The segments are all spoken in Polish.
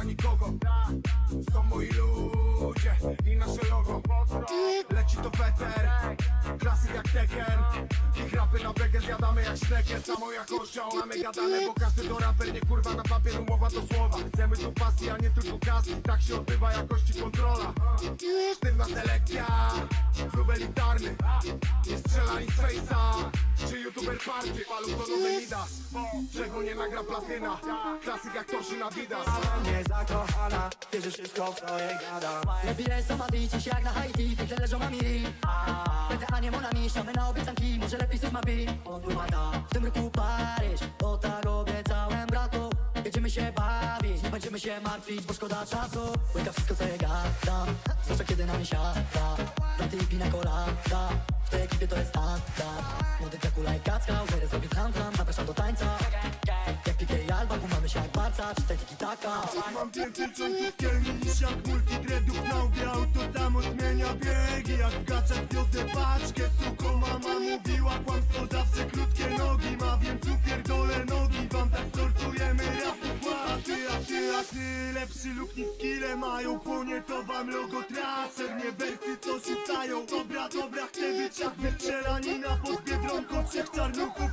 ma nikogo Są moi ludzie i nasze logo. Leci to weter, klasyk jak Tekken Rapy na begę zjadamy jak sznekę Samo jakością, a my gadamy Bo każdy to raper, nie kurwa na papier Umowa do słowa. Chcemy tu pasji, a nie tylko kasy Tak się odbywa jakości kontrola. Sztywna selekcja Klub elitarny. Nie strzelani z fejsa Czy youtuber party. Palu to nowy Midas Czego nie nagra platyna. Klasyk jak Toshi na Didas Nie zakochana, wierzy wszystko w to jej gada. Lepiej są Madici jak na Haiti, piękne leżą mami Będę a nie monami, siamy na obiecanki Może lepiej coś ma on wypada. W tym roku Paryż, bo tak obiecałem bratu Jedziemy się bawić, nie będziemy się martwić, bo szkoda czasu. Łyka wszystko co je gada, zwłaszcza kiedy na mnie siada. Braty i pina colada, w tej ekipie to jest standard Młody Dracula i Kacka, łzery zrobię tam tam Zapraszam do tańca PK kumamy się jak Barca Czytaj tiki taka. Mam więcej członków kielni niż jak multitredów na ubiał. To samo zmienia biegi Jak w gaczach wiozę paczkę. Suko mama mówiła kłamstwo zawsze krótkie nogi. Ma więc upierdolę nogi Wam tak sortujemy rapów A ty, a ty, a ty Lepszy lub niż skille mają Płonie to wam logo traser Nie wersy co rzucają. Dobra, dobra, chcę być jak wystrzelanina Pod Biedronką trzech czarnuchów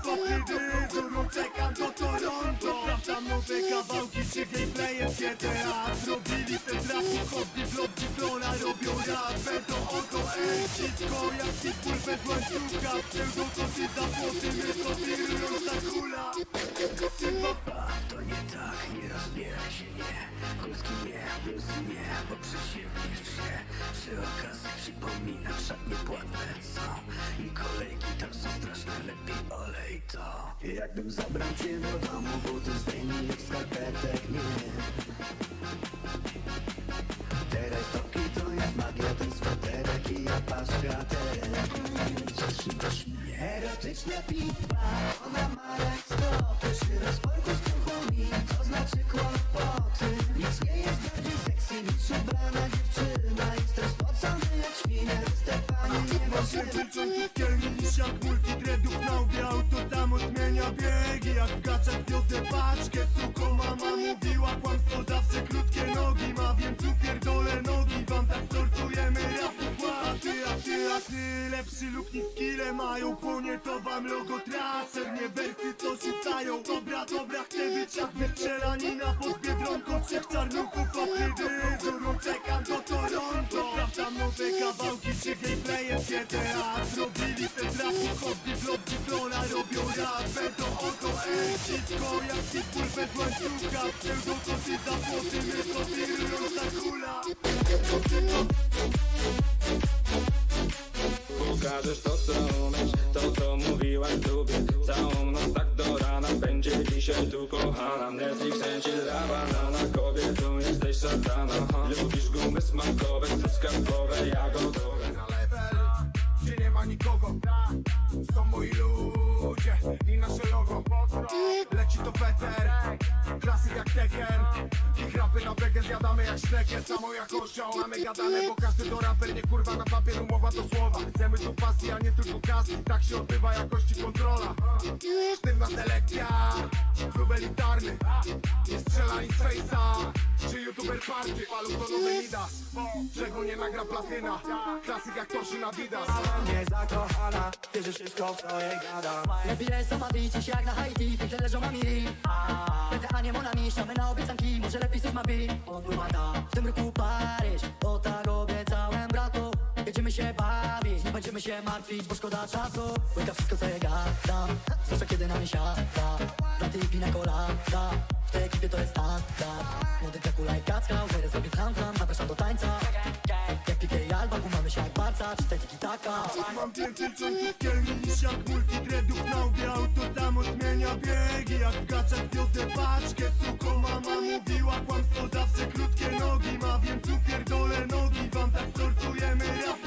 Nowe kawałki czy gameplaye w GTA Zrobili te trafi, hobby, vlog, flora Robią rapę, to oto ej Wszystko jak pitbull bez łańcucha Pseudo to ty za płoty, my to ty rosa kula. To bluesy nie Bo przeziębniesz się Przy okazji przypomina Wszak niepłatne są I kolejki tam są straszne Lepiej olej to. Jakbym zabrał cię do domu Buty zdejmij jak skarpetek, nie. Teraz toki to jest magia Ten sweterek i ja paska też Zatrzymasz mnie Erotyczna pipa Ona ma jak stopy Przy rozporku z To znaczy Zrobili te trafi, hobby, vlog, flora Robią rapę, to oto ej Wszystko jak pitbull bez łańcucha Pseudo to ty za płoty, my to ty rosa kula Pokażesz to co umiesz, to co mówiłaś lubię Całą noc tak do rana, będzie dzisiaj tu kochana. Netflix kręci lawa, no na kobietu jesteś szatana. Lubisz gumy smakowe, truskawkowe, jagodowe nikogo Są moi ludzie i nasze logo Leci to weter Klasyk jak Tekken rapy na begę zjadamy jak sznekę Samą jakością, a my gadamy Bo każdy to raper, nie kurwa na papier Umowa do słowa. Chcemy tu pasji, a nie tylko kasy Tak się odbywa jakości kontrola. Sztywna selekcja Klub elitarny. Nie strzelani z fejsa Czy youtuber party. Palu to nowy Midas Czego nie nagra platyna. Klasyk jak Toshi na Didas Nie zakochana, wierzy wszystko w to jej gada Lepiej Madici jak na Haiti, piękne leżą mami Będę a. Nie monami, na obiecanki. Może lepiej coś być, on wypada W tym roku Paryż, bo tak obiecałem bratu Jedziemy się bawić, będziemy się martwić, bo szkoda czasu. Łyka wszystko co je gada, zwłaszcza kiedy na mnie siada. Braty i pina colada, w tej ekipie to jest standard. Młody Dracula i Kacka, łzery zrobię tam tam. Zapraszam do tańca. Jak PK i Alba, kumamy się jak Barca. Czytaj tiki taka. Mam więcej członków kielni niż jak multitredów na ubiał To samo zmienia biegi Jak w gaczach wiozę paczkę. Suko mama mówiła kłamstwo zawsze krótkie nogi Ma. Więc upierdolę nogi Wam tak sortujemy a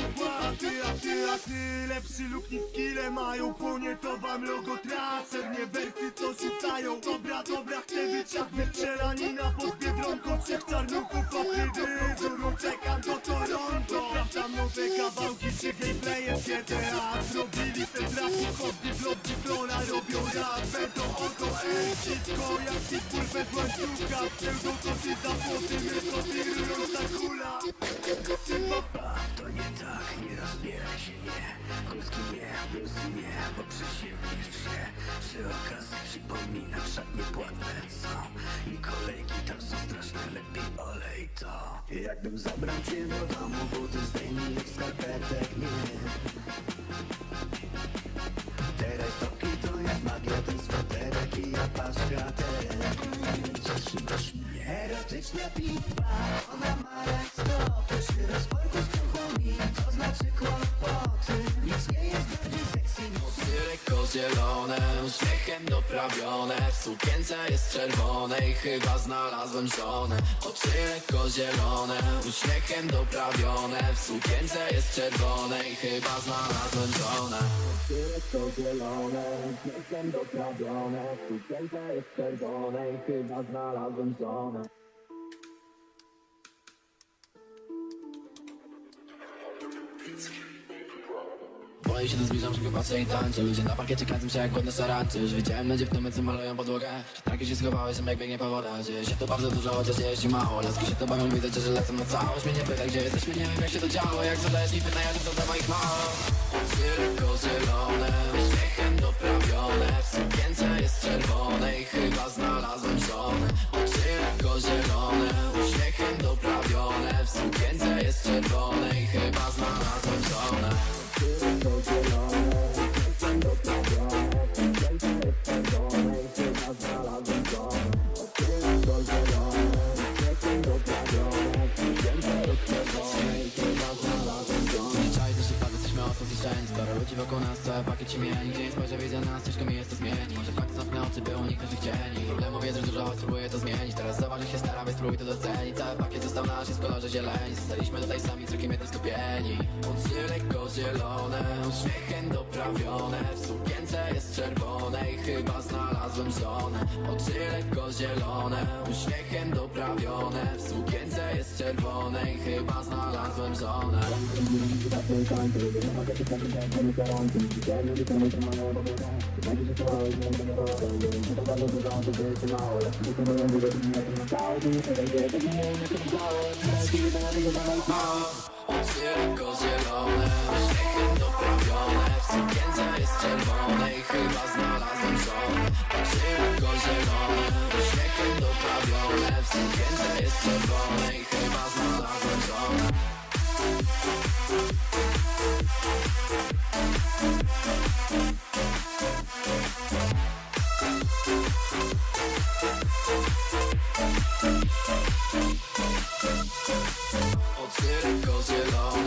ty lepszy lub nic skille mają Płonie to wam logo tracer Nie wersy co rzucają Dobra, dobra, chcę być jak wystrzelanina Pod Biedronką trzech czarnuchów Paprydy, którą czekam do Toronto. Sprawdzam nowe kawałki czy gameplaye w GTA Zrobili te trafi, chodni, blobki, flora Robią rap, będą oto ej Wszystko jak ci kurwę w łańcucha Pseudo to ty za płoty, my to ty rozda kula. Trzeba... To nie tak, nie rozbieraj się, nie, nie, polski nie Bo przeziębisz się przy okazji przypominam Szatnie płatne są i kolejki tam są straszne Lepiej olej to. Jakbym zabrał cię do domu, buty zdejmij ich skarpetek, nie Teraz topki to jak magia, ten sweterek i ja patrzę teraz Zatrzymasz mnie Erotyczna pipa, ona ma jak stopy Przy rozporku z kruchami, to znaczy kłamie zielone, uśmiechem doprawione. W sukience jest czerwonej, chyba znalazłem żonę. Oczy lekko zielone, uśmiechem doprawione. W sukience jest czerwonej, chyba znalazłem żonę. Oczy lekko zielone, uśmiechem doprawione. W sukience jest czerwonej, chyba znalazłem żonę Się, to zbliżam, że chyba i tańczę Ludzie na parkiecie kręcą się jak głodne szarańcze Już widziałem na dziewczyny, co malują podłogę. Że takie się schowały, że jak biegnie po wodę Dzieje się to bardzo dużo, chociaż nie jeździ mało. Laski się to bawią, widzę, że lecą na całość. Mnie nie pytaj, gdzie jesteśmy, nie wiem jak się to działo. Jak zadajesz mi pytania, to za moich mało lekko zielone, uśmiechem doprawione. W sukience jest czerwonej, chyba znalazłem żonę. Lekko zielone, uśmiechem ludzi wokół nas, całe pakiet się mieni. Gdzie nie spojrzę, widzę nas, ciężko mi jest to zmienić. Może końcu zamknę oczy, by uniknąć ich cieni. Problemu wiedzę, że dużo, spróbuję to zmienić. Teraz jak się staram, więc spróbuj to docenić. Cały pakiet został nasz, jest w kolorze zieleni. Zostaliśmy tutaj sami, drugim jednym skupieni. Oczy lekko zielone, uśmiechem doprawione. W sukience jest czerwonej, chyba znalazłem żonę. Oczy lekko zielone, uśmiechem doprawione. W sukience jest czerwonej, chyba znalazłem żonę Oczy lekko zielone, uśmiechem doprawione W sukience jest czerwonej, chyba znalazłem żonę Oczy lekko zielone, uśmiechem doprawione W sukience jest czerwonej, chyba znalazłem żonę Oczy lekko zielone,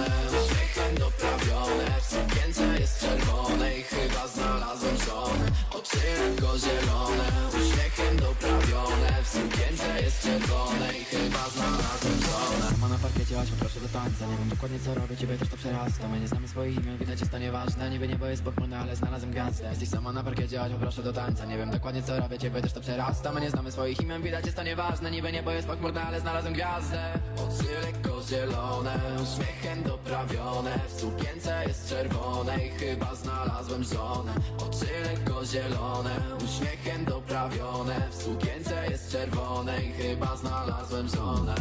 dokładnie co robię, ciebie też to przerasta. My nie znamy swoich imion, widać jest to nieważne. Niby niebo jest pochmurne, ale znalazłem gwiazdę Jesteś sama na parkiecie, chodźmy proszę do tańca. Nie wiem dokładnie co robię, ciebie też to przerasta. My nie znamy swoich imion, widać jest to nieważne. Niby niebo jest pochmurne, ale znalazłem gwiazdę. Oczy lekko zielone, uśmiechem doprawione. W sukience jest czerwonej, chyba znalazłem żonę. Oczy lekko zielone, uśmiechem doprawione. W sukience jest czerwonej, chyba znalazłem żonę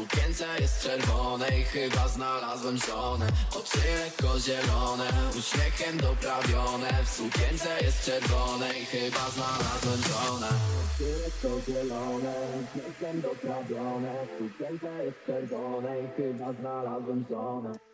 sukience jest czerwonej, chyba znalazłem żonę. Oczy lekko zielone, uśmiechem doprawione. W sukience jest czerwonej, chyba znalazłem żonę. Oczy lekko zielone, uśmiechem doprawione. W sukience jest czerwonej, chyba znalazłem żonę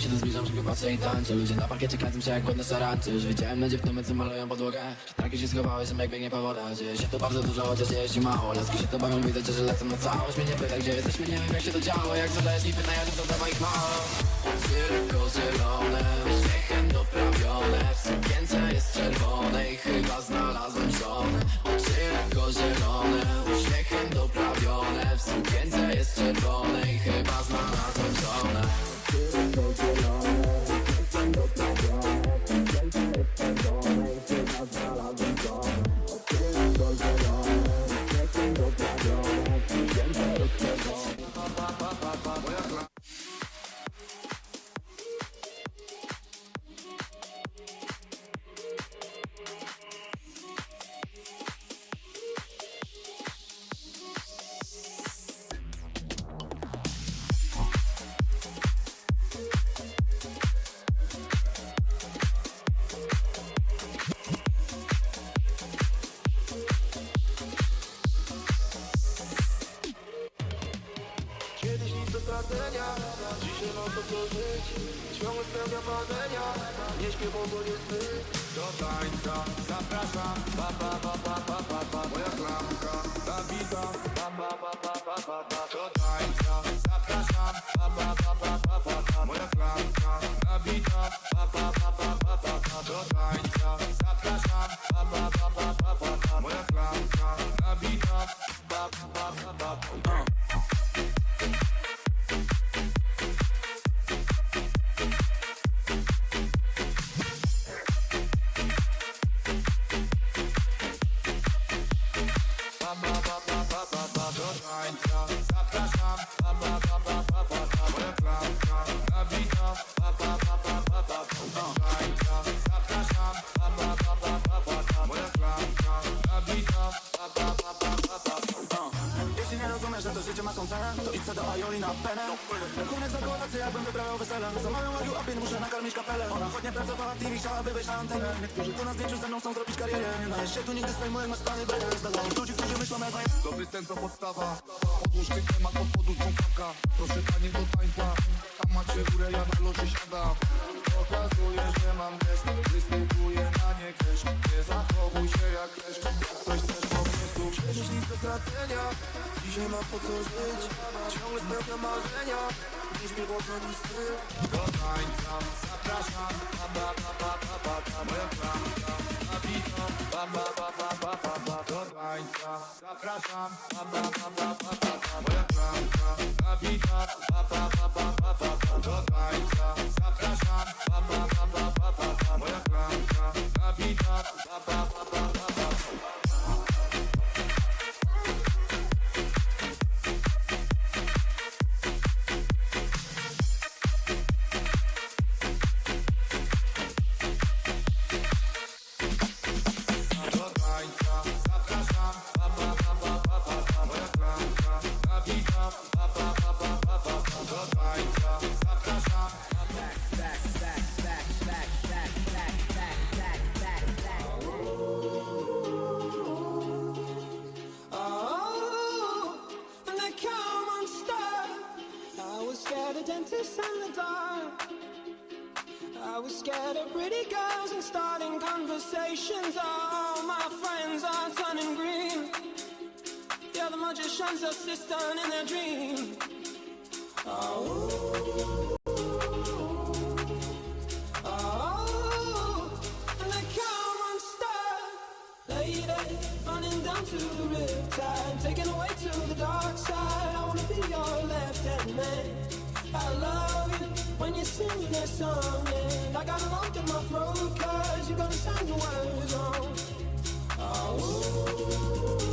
Się, to zbliżam, że chyba i tańczę Ludzie na parkiecie kręcą się jak głodne szarańcze Już widziałem na dziewczyny, co malują podłogę. Takie się schowały, że jak biegnie po wodę. Dzieje się to bardzo dużo, chociaż nie jeździ mało. Laski się to bawią, widzę, że lecą na całość. Mnie nie pytaj, gdzie jesteśmy, nie wiem jak się to działo. Jak zadajesz mi pytania, to za moich mało. Lekko zielone, uśmiechem doprawione. W sukience jest czerwonej, chyba znalazłem żonę. Lekko zielone, chodnie pracowała w TV, chciałaby wejść na antenę Niektórzy tu na zdjęciu ze mną chcą zrobić karierę. Nie dajesz się tu nigdy swojemu, jak masz stany bez Dla ludzi, którzy myślą jak ja Dobry ten to podstawa. Podłóż temat pod poduszką kawka Proszę panie do tańca Tam macie górę, ja na locie siadam. Pokazuję, że mam gest. Występuję na nie cash. Nie zachowuj się jak klesz Jak coś chcesz po prostu Przecież nic do stracenia. Dzisiaj mam po co żyć. Ciągle spełniam marzenia Widzisz mnie głodno mi Do tańca zapraszam Ba ba ba ba ba ba ba Moja klamka nabitą Ba ba ba ba ba ba ba Do tańca zapraszam Ba ba ba ba ba ba and the dark. I was scared of pretty girls and starting conversations. All my friends are turning green. Yeah, the magician's assistant in their dream. Oh, oh, oh. down to taken away to the dark side. I wanna be your left hand man. I love you when singing that song, and I got a lump in my throat, cause you're gonna sing the words. Oh, oh,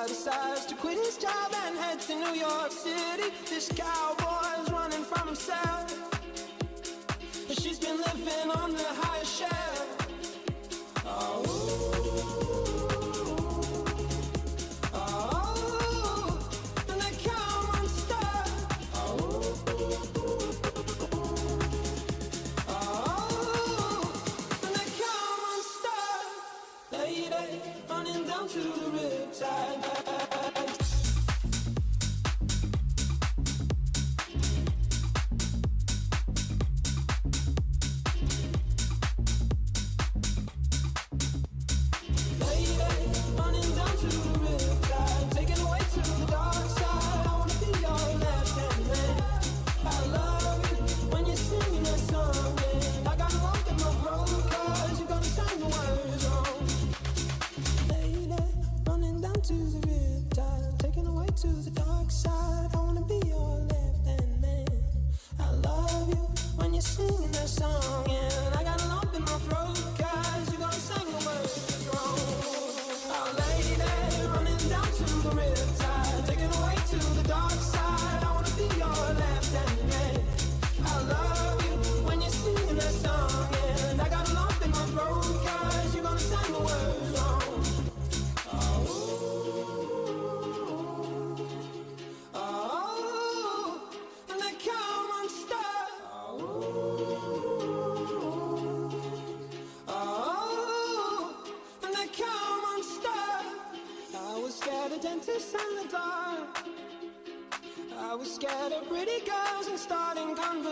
guy decides to quit his job and head to New York City. This cowboy's running from himself. But she's been living on the higher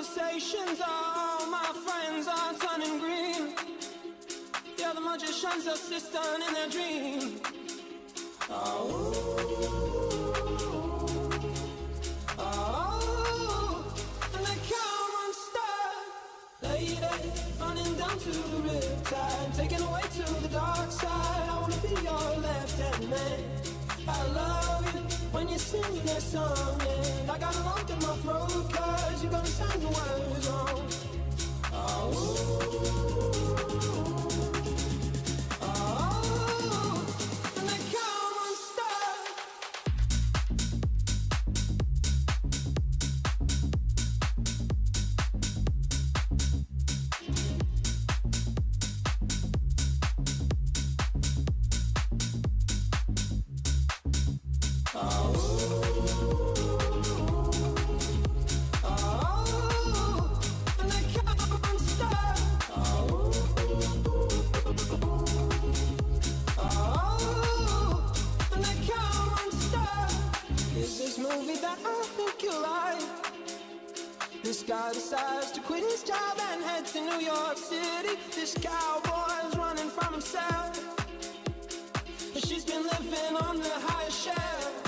conversations. All my friends are turning green. Yeah, the magician's assistant in their dream. Oh, oh and they come unstuck. Lady, running down to the riptide, taking away to the dark side. I wanna be your left hand man. I love when you sing that song, and I got a lump in my throat, cause you're gonna sing the words wrong. Oh, she's been living on the highest shelf.